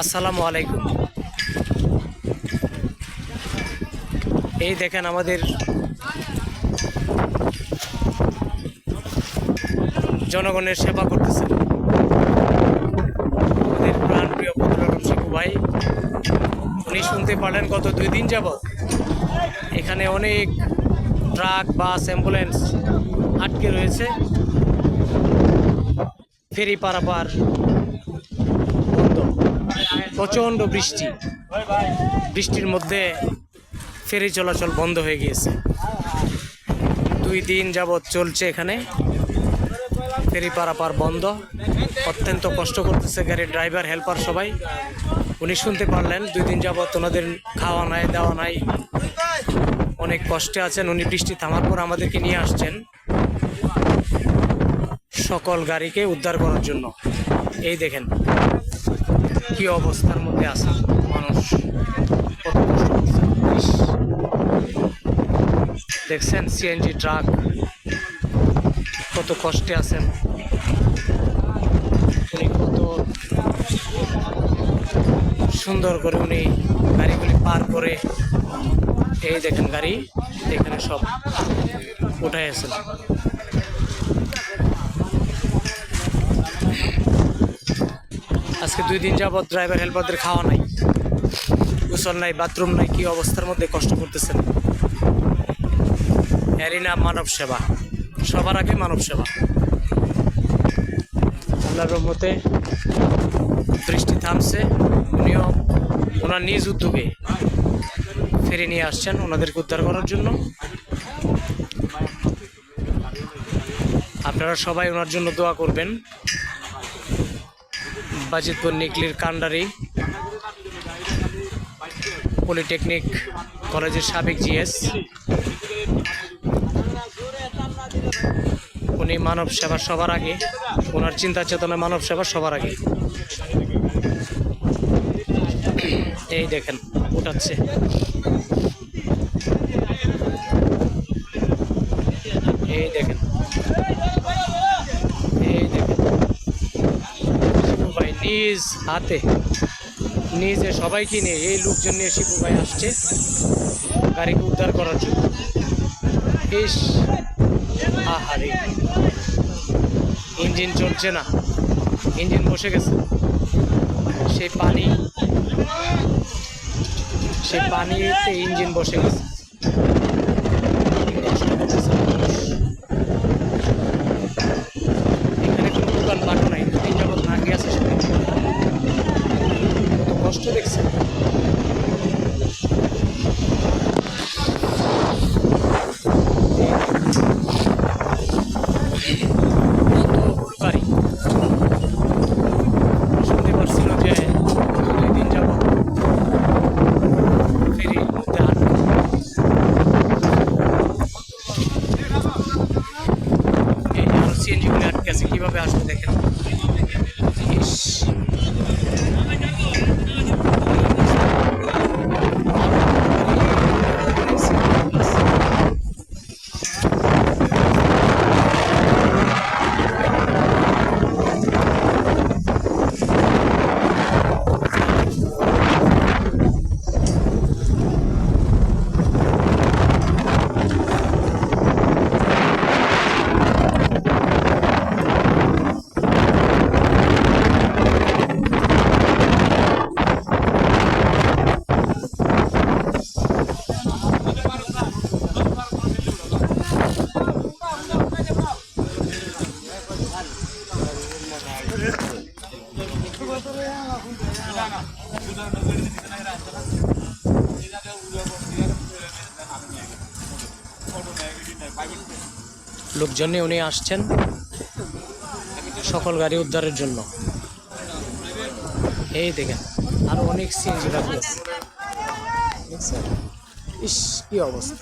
আসসালামু আলাইকুম। এই দেখেন আমাদের জনগণের সেবা করতেছেন আমাদের প্রাণপ্রিয় পত্ররম শিখু ভাই, উনি শুনতে পারলেন গত দুই দিন যাবৎ এখানে অনেক ট্রাক, বাস, অ্যাম্বুলেন্স আটকে রয়েছে। ফেরি পারাপার প্রচণ্ড বৃষ্টি। বৃষ্টির মধ্যে ফেরি চলাচল বন্ধ হয়ে গিয়েছে। দুই দিন যাবৎ চলছে এখানে। ফেরি পারাপার বন্ধ। অত্যন্ত কষ্ট করতেছে গাড়ির ড্রাইভার, হেল্পার সবাই। উনি শুনতে পারলেন, দুই দিন যাবৎ ওনাদের খাওয়া নাই, দেওয়া নাই। অনেক কষ্টে আছেন, উনি বৃষ্টি থামার পর আমাদেরকে নিয়ে আসছেন। সকল গাড়িকে উদ্ধার করার জন্য। এই দেখেন। কি অবস্থার মধ্যে আছে? মানুষ কত দেখছেন সিএনজি ট্রাক কত কষ্টে আছেন। উনি কত সুন্দর করে উনি গাড়িগুলি পার করে এই দেখেন গাড়ি, এখানে সব উঠাই আছেন। আজকে দুই দিন যাবৎ ড্রাইভার হেল্পারদের খাওয়া নাই, গোসল নাই বাথরুম নাই, কি অবস্থার মধ্যে কষ্ট করতেছেন? নাম মানব সেবা। সবার আগে মানব সেবা। আল্লাহর রহমতে বৃষ্টি থামছে। উনিও ওনার নিজ উদ্যোগে ফিরে নিয়ে আসছেন, ওনাদেরকে উদ্ধার করার জন্য। আপনারা সবাই ওনার জন্য দোয়া করবেন। বাজিতপুর নিকলির কান্ডারি। পলিটেকনিক কলেজের সাবেক জিএস। উনি মানব সেবা সবার আগে। ওনার চিন্তা চেতনা মানব সেবা সবার আগে। এই দেখেন, উঠাচ্ছে। এই দেখেন এই দেখেন শিবু ভাই নিজ হাতে, নিজে সবাইকে নিয়ে এই লোকজন নিয়ে শিবু ভাই আসছে গাড়িকে উদ্ধার করার জন্য। ইস, আহারে। ইঞ্জিন চলছে না, ইঞ্জিন বসে গেছে। সেই পানি, সেই পানিতে ইঞ্জিন বসে গেছে কষ্ট করতেছে মানুষ। এখানে কোনো দোকান পাঠও নাই দুদিন যাবত না গিয়েছে সেখানে কত কষ্ট দেখছে কত গাড়ি শুনতে পারছিল যে দুই দিন যাব ফেরির মধ্যে আটকে এই যে আরও সিএনজি গুলো আটকে আছে কীভাবে আসবে দেখেন ইস লোকজন উনি আসছেন সকল গাড়ি উদ্ধারের জন্য। এই দেখেন, আরও অনেক সিএনজি দেখছেন? ইস, কি অবস্থা?